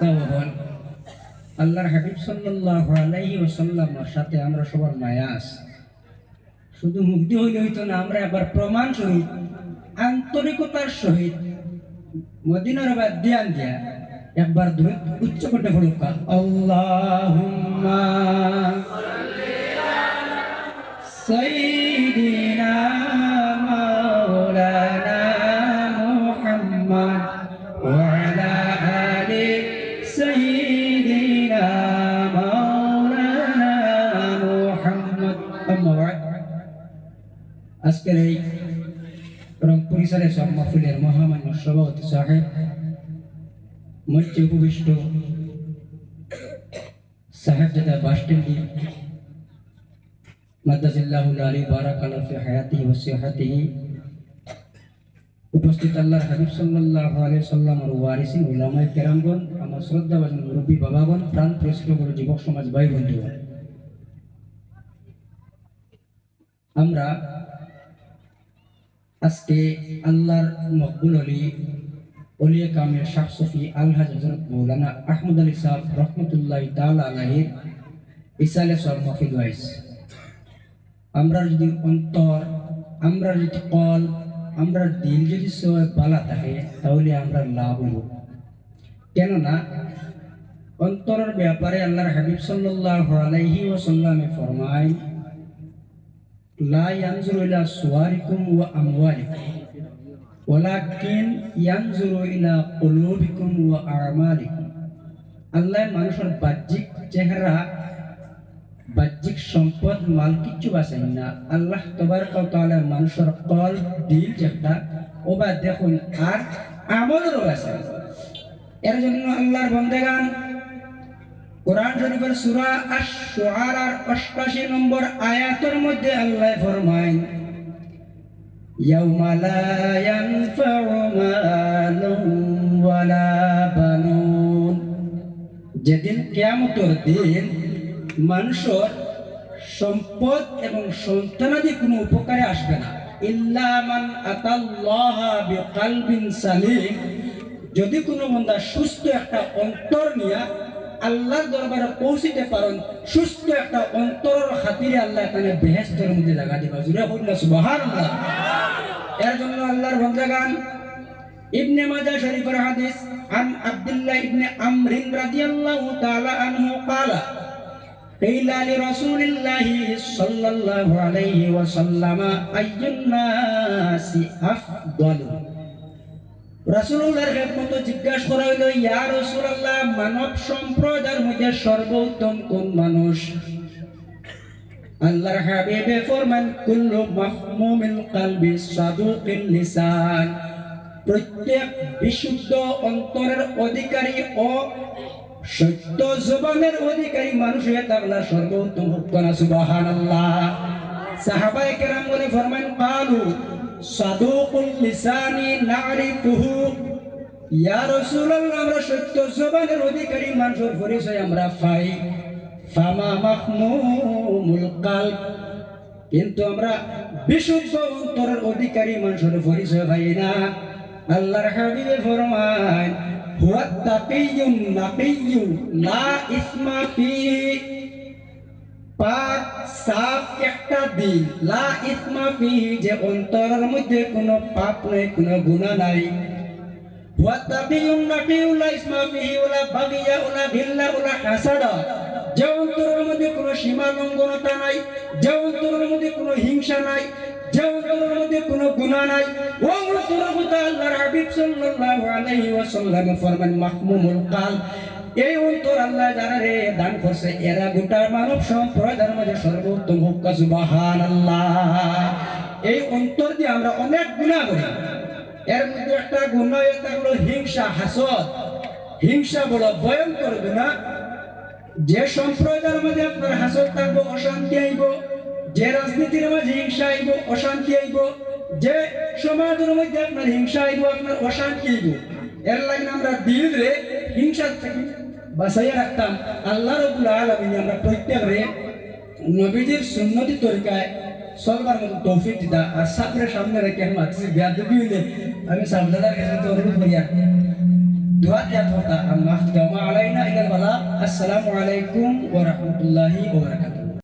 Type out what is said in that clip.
তখন আল্লাহর হাবিব সাল্লাল্লাহু আলাইহি ওয়াসাল্লামের সাথে আমরা সবার মায়া আছে। শুধু মুক্তি হইলে হইতো না, আমরা এবার প্রমাণ সহিত, আন্তরিকতার সহিত মদিনার বাদ ধ্যান দিয়া একবার ধরে উচ্চ করতে পড়ুক আল্লাহুম্মা সাইয়্যিদিনা আজকের এই রংপুর ইসারে সব মহামান্য সভাপতি সাহেব মঞ্চে উপবিষ্ট সাহেবজাদা বাসটেন্ডি মাদ্দাজিল্লাহুল আলী বারাকাল্লাহ ফি হায়াতিহি ওয়া সিহাতিহি, উপস্থিত আল্লাহর হাবিব সাল্লাল্লাহু আলাইহি সাল্লামের ওয়ারিসিন, উলামায়ে কেরামগণ, আমার শ্রদ্ধাভাজন মুরব্বী বাবাগণ, প্রাণ করে যুবক সমাজ ভাই বন্ধুগণ আমরা আজকে আল্লাহর মকবুল আলী, অলিয়া কামের শাহ সফি আলহাজ হজরত মৌলানা আহমদ আলী সাহেব রহমতুল্লাহ তাআলা আলাহির ইসালে সব মফিল ওয়াইস আমরা যদি অন্তর আমরা যদি কল আমরা দিল যদি সবাই বালা থাকে, তাহলে আমরা লাভ হইব। কেননা অন্তরের ব্যাপারে আল্লাহর হাবিব সাল্লাল্লাহু আলাইহি ওয়াসাল্লামে ফরমায় ইলা সুওয়ারিকুম ওয়া আমওয়ালিকুম ওয়ালাকিন ইয়ানজুরু ইলা কুলুবিকুম ওয়া আমালিকুম আল্লাহ মানুষের বাহ্যিক চেহারা, বাহ্যিক সম্পদ মাল কিচ্ছু বাঁচাই না। আল্লাহ তবারক ওয়া তাআলা মানুষের কল, দিল যেটা ওবা দেখুন আর আমলেরও বাঁচাই এর জন্য আল্লাহর বন্দেগান কোরআন শরীফের সূরা আশ-শুআরার 88 নম্বর আয়াতের মধ্যে আল্লাহ ফরমায় বানুন। যেদিন কিয়ামতের দিন মানুষের সম্পদ এবং সন্তানাদি কোনো উপকারে আসবে না। ইল্লা মান আতাল্লাহা বিকালবিন সালিম। যদি কোনো বান্দা সুস্থ একটা অন্তর নিয়ে আল্লাহর দরবারে পৌঁছিতে পারেন সুস্থ একটা অন্তরের খাতিরে আল্লাহ এখানে বেহেস্তের মধ্যে জায়গা দিবা জুড়ে হইল সুবহানাল্লাহ এর জন্য আল্লাহর বন্দাগান ইবনে মাজাহ শরীফের হাদিস আন আব্দুল্লাহ ইবনে আমর রাদিয়াল্লাহু তাআলা আনহু قال قيل لرسول الله صلى الله عليه وسلم أي الناس أفضل রাসূলুল্লাহর মতো জিজ্ঞাসা করা হইল, ইয়া রাসূলুল্লাহ, মানব সম্প্রদায়ের মধ্যে সর্বোত্তম কোন মানুষ? আল্লাহর হাবিবে ফরমান, কুল্লু মাহমুমিল কলবি সাদুকিল লিসান। প্রত্যেক বিশুদ্ধ অন্তরের অধিকারী ও সত্য জবানের অধিকারী মানুষ হয়ে থাকলে সর্বোত্তম হুকনা সুবহানাল্লাহ। কেরাম বলে ফরমান, কালু সাদুকুল লিসানি নারিফুহু ইয়া রাসূলুল্লাহ, আমরা সত্য জবানের অধিকারী, মানুষের পরিচয় আমরা পাই। ফামা মাহমুমুল কালব। কিন্তু আমরা বিশুদ্ধ অন্তরের অধিকারী, মানুষের পরিচয় পাই না। আল্লাহর হাবিবে ফরমান হুয়া তাকিয়ুন নাকিয়্যু লা ইসমা ফিহি পাক সাফ একটা দিল লা ইসমা ফিহি যে অন্তরের মধ্যে কোনো পাপ নাই, কোনো গুনাহ নাই। হুয়া তাকিয়ুন লা ইসমা ফিহি ওয়ালা বাগিয়া ওয়ালা ভিল্লা ওয়ালা হাসাদা যে অন্তরের মধ্যে কোনো সীমা লঙ্ঘনতা নাই, যে অন্তরের মধ্যে কোনো হিংসা নাই, যে অন্তরের মধ্যে কোনো গুনাহ নাই। ও অন্তরের মধ্যে আল্লাহর হাবিব সাল্লাল্লাহু আলাইহি ওয়াসাল্লাম ফরমান মাহমুমুল কাল। এই অন্তর আল্লাহ যারা রে, দান করছে এরা গোটা মানব সম্প্রদায়ের মধ্যে সর্বোত্তম হোক সুবহানাল্লাহ। এই অন্তর দিয়ে আমরা অনেক গুনাহ করি। এর মধ্যে একটা গুনাহ এটা হলো হিংসা, হাসদ। হিংসা বড় ভয়ঙ্কর গুনাহ যে সম্প্রদায়ের মধ্যে আপনার হাসদ থাকব, অশান্তি আইব, যে রাজনীতির মাঝে হিংসা আইব, অশান্তি আইব, যে সমাজের মধ্যে আপনার হিংসা আইব, আপনার অশান্তি আইব। এর লাগে আমরা দিল রে, হিংসা থেকে। বাঁচাইয়া রাখতাম। আল্লাহ রবুল আলমিনী আমরা প্রত্যেকরে নবীজির সুন্নতি তরিকায় সলবার মতো তৌফিক দিতা। আর সাপরে সামনে রেখে আমি মাতৃ হইলে আমি সাবধানার কাছে তো অনুরোধ করিয়া দোয়া দেওয়া হতা আল্লাহ দামা আলাইনা ইলাল বালা আসসালামু আলাইকুম ওয়া রাহমাতুল্লাহি ওয়া